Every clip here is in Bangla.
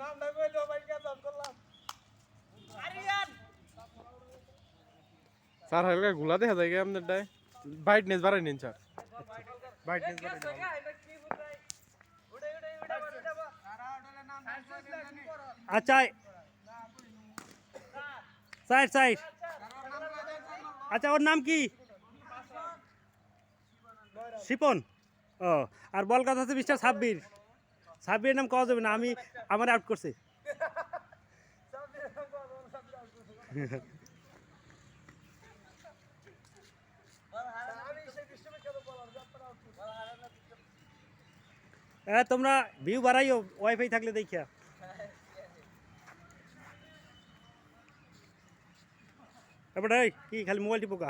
নামটা কইলো বাইকা দান করলাম? আরিয়ান! স্যার হালকা গুলা দেখা যায় আপনার ডাই বাইট নেস বাড়াই নিন স্যার। বাইট নেস বাড়াই আচ্ছা সাইড সাইড আচ্ছা ওর নাম কি? শিপন। ও আর বল কাজ আছে মিস্টার সাব্বির সাব্বিরের নাম কওয়া যাবে না আমি আমার আউট করছে হ্যাঁ তোমরা ভিউ বাড়াইও ওয়াইফাই থাকলে দেখিয়া তারপরে এই, কি খালি মোবাইল টিপোকা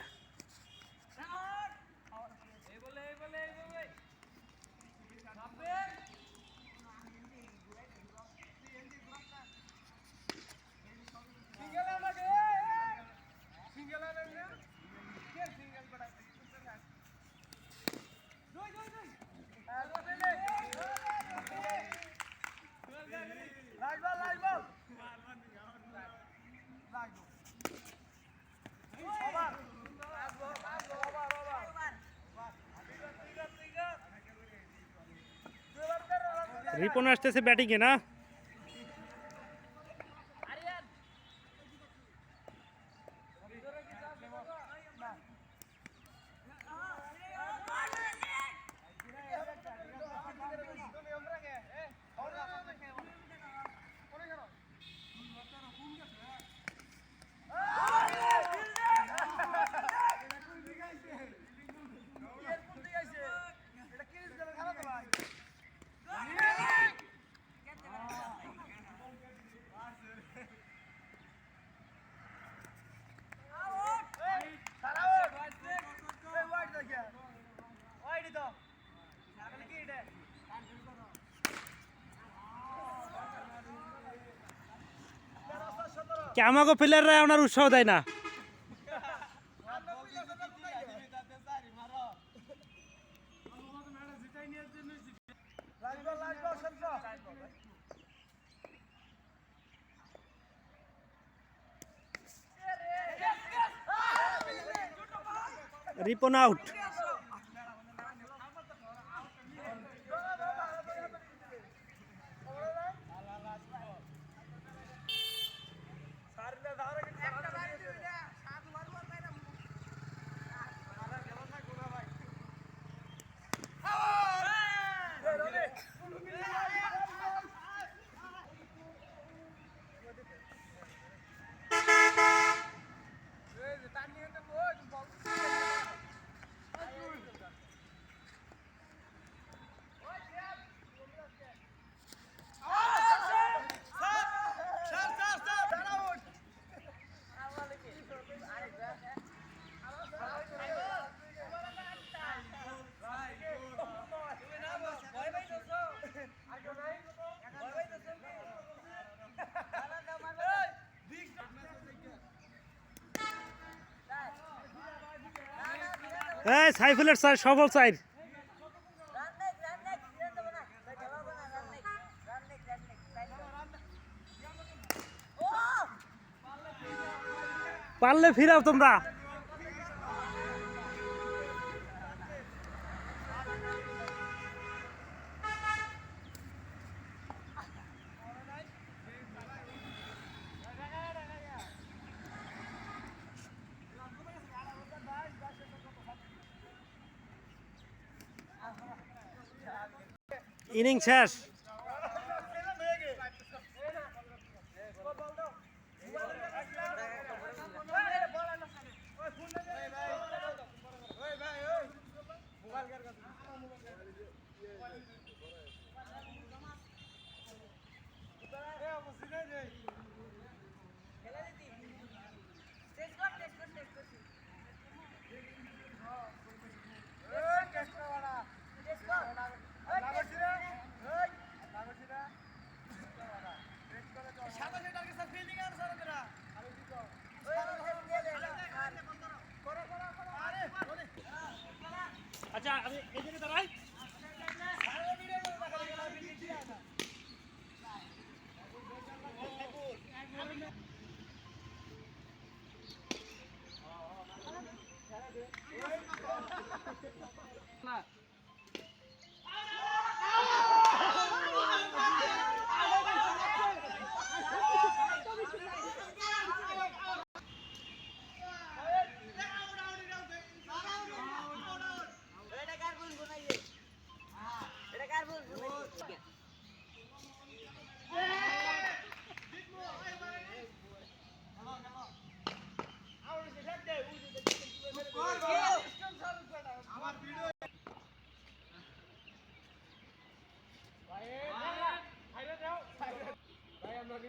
রিপন আসতেছে ব্যাটিংয়ে না কি আমাকে প্লেয়াররা ওনার উৎসাহ দেয় না? রিপন আউট এই সাইফুলের স্যার সফল সাইড পারলে ফিরাও তোমরা। ইনিং শেষ না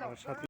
আমার সাথে